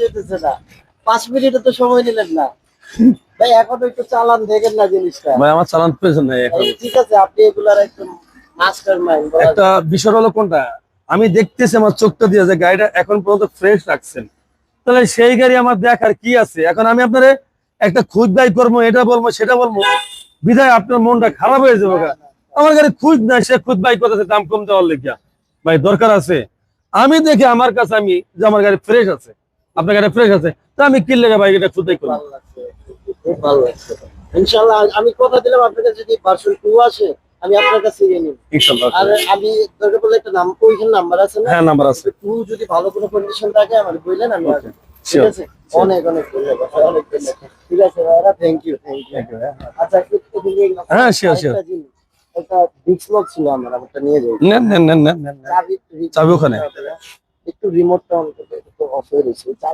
যেতেছে না। পাঁচ মিনিটে তো সময় নিলেন না। ভাই এখন একটু চালান দেখেন না জিনিসটা। ভাই আমার চালান পেয়েছেন এখন। ঠিক আছে আপনি এগুলার একদম মাস্টার মাইন্ড একটা বিষয় হলো কোনটা? আমি দেখতেছি আমার চোখটা দিয়ে যে গাড়িটা এখন পর্যন্ত ফ্রেশ রাখছেন। তাহলে সেই গাড়ি আমার দেখার কি আছে? এখন আমি আপনারে একটা খুঁজ বাই করব এটা বলব সেটা বলব। বিধায় আপনার মনটা খারাপ হয়ে যাবে আমার গাড়ি খুঁজ নাই সে খুঁজ বাই করতেছে দাম কম দেওয়ার লেগিয়া। ভাই দরকার আছে। আমি দেখি আমার কাছে আমি যে আমার গাড়ি ফ্রেশ আছে। আপনার গাড়ি ফ্রেশ আছে। তা আমি কি লেগে ভাই এটা ভালো লাগছে। খুব ভালো লাগছে। ইনশাল্লাহ আমি কথা দিলাম আপনার কাছে যদি ভার্সন টু আসে আমি আপনার কাছে নিয়ে নিব। ইনশাল্লাহ আর আমি দরকার পড়লে একটা নাম নাম্বার আছে না? হ্যাঁ নাম্বার আছে। টু যদি ভালো কোনো কন্ডিশন থাকে আমার বললেন আমি ঠিক আছে? অনেক অনেক ধন্যবাদ। অনেক ধন্যবাদ। ঠিক আছে ভাইরা থ্যাংক ইউ থ্যাংক ইউ আচ্ছা একটু গেলাম। হ্যাঁ, একটা ছিল আমার আমারটা নিয়ে যাই। নেন। চাবি চাবি ওখানে। একটু রিমোটটা অন করতে একটু অফ হয়ে রয়েছে চাবি